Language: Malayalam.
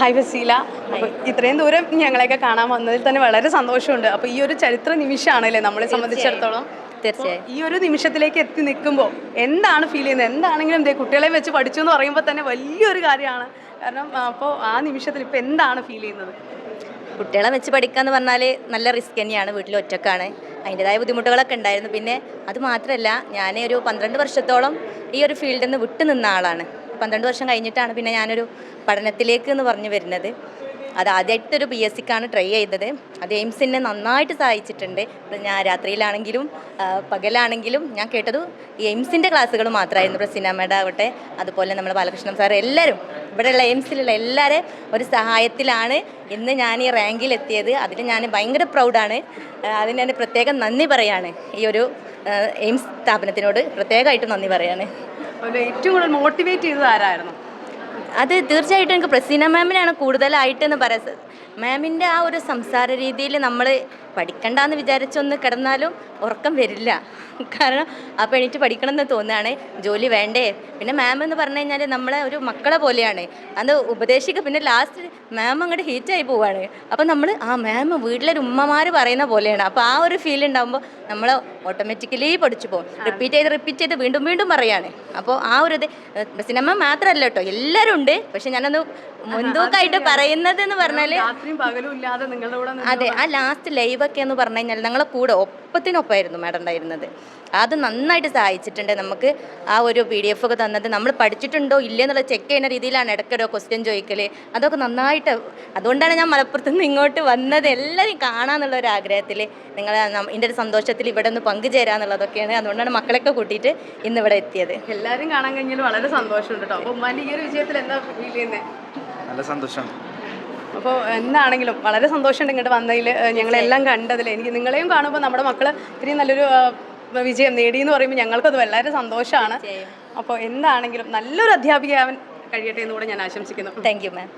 ഹായ് വസീല. അപ്പോൾ ഇത്രയും ദൂരം ഞങ്ങളെയൊക്കെ കാണാൻ വന്നതിൽ തന്നെ വളരെ സന്തോഷമുണ്ട്. അപ്പോൾ ഈ ഒരു ചരിത്ര നിമിഷമാണല്ലേ നമ്മളെ സംബന്ധിച്ചിടത്തോളം? തീർച്ചയായും. ഈ ഒരു നിമിഷത്തിലേക്ക് എത്തി നിൽക്കുമ്പോൾ എന്താണ് ഫീൽ ചെയ്യുന്നത്? എന്താണെങ്കിലും എന്തേ കുട്ടികളെ വെച്ച് പഠിച്ചു എന്ന് പറയുമ്പോൾ തന്നെ വലിയൊരു കാര്യമാണ്. കാരണം അപ്പോൾ ആ നിമിഷത്തിൽ ഇപ്പോൾ എന്താണ് ഫീൽ ചെയ്യുന്നത്? കുട്ടികളെ വെച്ച് പഠിക്കാന്ന് പറഞ്ഞാൽ നല്ല റിസ്ക് തന്നെയാണ്. വീട്ടിൽ ഒറ്റക്കാണ്. അതിന്റെതായ ബുദ്ധിമുട്ടുകളൊക്കെ ഉണ്ടായിരുന്നു. പിന്നെ അത് മാത്രമല്ല ഞാൻ ഒരു പന്ത്രണ്ട് വർഷത്തോളം ഈ ഒരു ഫീൽഡിൽ നിന്ന് വിട്ടു നിന്ന ആളാണ്. പന്ത്രണ്ട് വർഷം കഴിഞ്ഞിട്ടാണ് പിന്നെ ഞാനൊരു പഠനത്തിലേക്ക് എന്ന് പറഞ്ഞു വരുന്നത്. അത് ആദ്യമായിട്ടൊരു ബി എസ് സിക്കാണ് ട്രൈ ചെയ്തത്. അത് എയിംസിനെ നന്നായിട്ട് സഹായിച്ചിട്ടുണ്ട്. ഞാൻ രാത്രിയിലാണെങ്കിലും പകലാണെങ്കിലും ഞാൻ കേട്ടത് എയിംസിന്റെ ക്ലാസ്സുകൾ മാത്രമായിരുന്നു. പ്രസീന മേഡം ആവട്ടെ അതുപോലെ നമ്മൾ ബാലകൃഷ്ണൻ സാർ എല്ലാവരും ഇവിടെയുള്ള എയിംസിലുള്ള എല്ലാവരും ഒരു സഹായത്തിലാണ് ഇന്ന് ഞാൻ ഈ റാങ്കിൽ എത്തിയത്. അതിൽ ഞാൻ ഭയങ്കര പ്രൗഡാണ് അതിന് ഞാൻ പ്രത്യേകം നന്ദി പറയാണ്. ഈ ഒരു എയിംസ് സ്ഥാപനത്തിനോട് പ്രത്യേകമായിട്ട് നന്ദി പറയാണ്. ഏറ്റവും കൂടുതൽ മോട്ടിവേറ്റ് ചെയ്തത് ആരായിരുന്നു? അത് തീർച്ചയായിട്ടും എനിക്ക് പ്രസീന മാമിനാണ് കൂടുതലായിട്ടെന്ന് പറയാം. മാമിന്റെ ആ ഒരു സംസാര രീതിയിൽ നമ്മൾ പഠിക്കണ്ടെന്ന് വിചാരിച്ചൊന്ന് കിടന്നാലും ഉറക്കം വരില്ല. കാരണം അപ്പോൾ എണീറ്റ് പഠിക്കണം എന്ന് തോന്നുകയാണ് ജോലി വേണ്ടേ? പിന്നെ മാം എന്ന് പറഞ്ഞു കഴിഞ്ഞാൽ നമ്മളെ ഒരു മക്കളെ പോലെയാണ്. അത് ഉപദേശിക്കുക പിന്നെ ലാസ്റ്റ് മാം അങ്ങോട്ട് ഹീറ്റായി പോവാണ്. അപ്പോൾ നമ്മൾ ആ മാം വീട്ടിലൊരു ഉമ്മമാർ പറയുന്ന പോലെയാണ്. അപ്പോൾ ആ ഒരു ഫീൽ ഉണ്ടാകുമ്പോൾ നമ്മൾ ഓട്ടോമാറ്റിക്കലി പഠിച്ചു പോകും. റിപ്പീറ്റ് ചെയ്ത് റിപ്പീറ്റ് ചെയ്ത് വീണ്ടും വീണ്ടും പറയാണ്. അപ്പോൾ ആ ഒരു ഇത് സിനിമ മാത്രമല്ല കേട്ടോ എല്ലാവരും ഉണ്ട്. പക്ഷെ ഞാനൊന്ന് മുൻതൂക്കമായിട്ട് പറയുന്നത് എന്ന് പറഞ്ഞാൽ അതെ ആ ലാസ്റ്റ് ലൈവൊക്കെ എന്ന് പറഞ്ഞു കഴിഞ്ഞാൽ ഞങ്ങളെ കൂടെ ഒപ്പത്തിനൊപ്പമായിരുന്നു മാഡം ഉണ്ടായിരുന്നത്. അത് നന്നായിട്ട് സഹായിച്ചിട്ടുണ്ട് നമുക്ക്. ആ ഒരു പി ഡി എഫ് ഒക്കെ തന്നത് നമ്മൾ പഠിച്ചിട്ടുണ്ടോ ഇല്ലേ എന്നുള്ളത് ചെക്ക് ചെയ്യുന്ന രീതിയിലാണ് ഇടയ്ക്കൊരു ക്വസ്റ്റ്യൻ ചോദിക്കൽ അതൊക്കെ നന്നായിട്ട് അതുകൊണ്ടാണ് ഞാൻ മലപ്പുറത്ത് നിന്ന് ഇങ്ങോട്ട് വന്നത്. എല്ലാവരും കാണാമെന്നുള്ള ഒരു ആഗ്രഹത്തിൽ നിങ്ങൾ എന്റെ ഒരു സന്തോഷത്തിൽ ഇവിടെ ഒന്ന് പങ്കുചേരാന്നുള്ളതൊക്കെയാണ് അതുകൊണ്ടാണ് മക്കളൊക്കെ കൂട്ടിയിട്ട് ഇന്ന് ഇവിടെ എത്തിയത്. എല്ലാവരും കാണാൻ കഴിഞ്ഞാൽ വളരെ സന്തോഷമുണ്ട് കേട്ടോ അപ്പോൾ ഉമ്മാന്റെ ഈ ഒരു വിജയത്തിൽ എന്താ ഫീൽ ചെയ്യുന്നത് നല്ല സന്തോഷം. അപ്പോൾ എന്താണെങ്കിലും വളരെ സന്തോഷമുണ്ട് ഇങ്ങോട്ട് വന്നതിൽ ഞങ്ങളെല്ലാം കണ്ടതിൽ എനിക്ക് നിങ്ങളെയും കാണുമ്പോൾ നമ്മുടെ മക്കൾ ഇത്രയും നല്ലൊരു വിജയം നേടി എന്ന് പറയുമ്പോൾ ഞങ്ങൾക്കത് വളരെ സന്തോഷമാണ്. അപ്പോൾ എന്താണെങ്കിലും നല്ലൊരു അധ്യാപികയാവാൻ കഴിയട്ടെ എന്ന് കൂടെ ഞാൻ ആശംസിക്കുന്നു. Thank you ma'am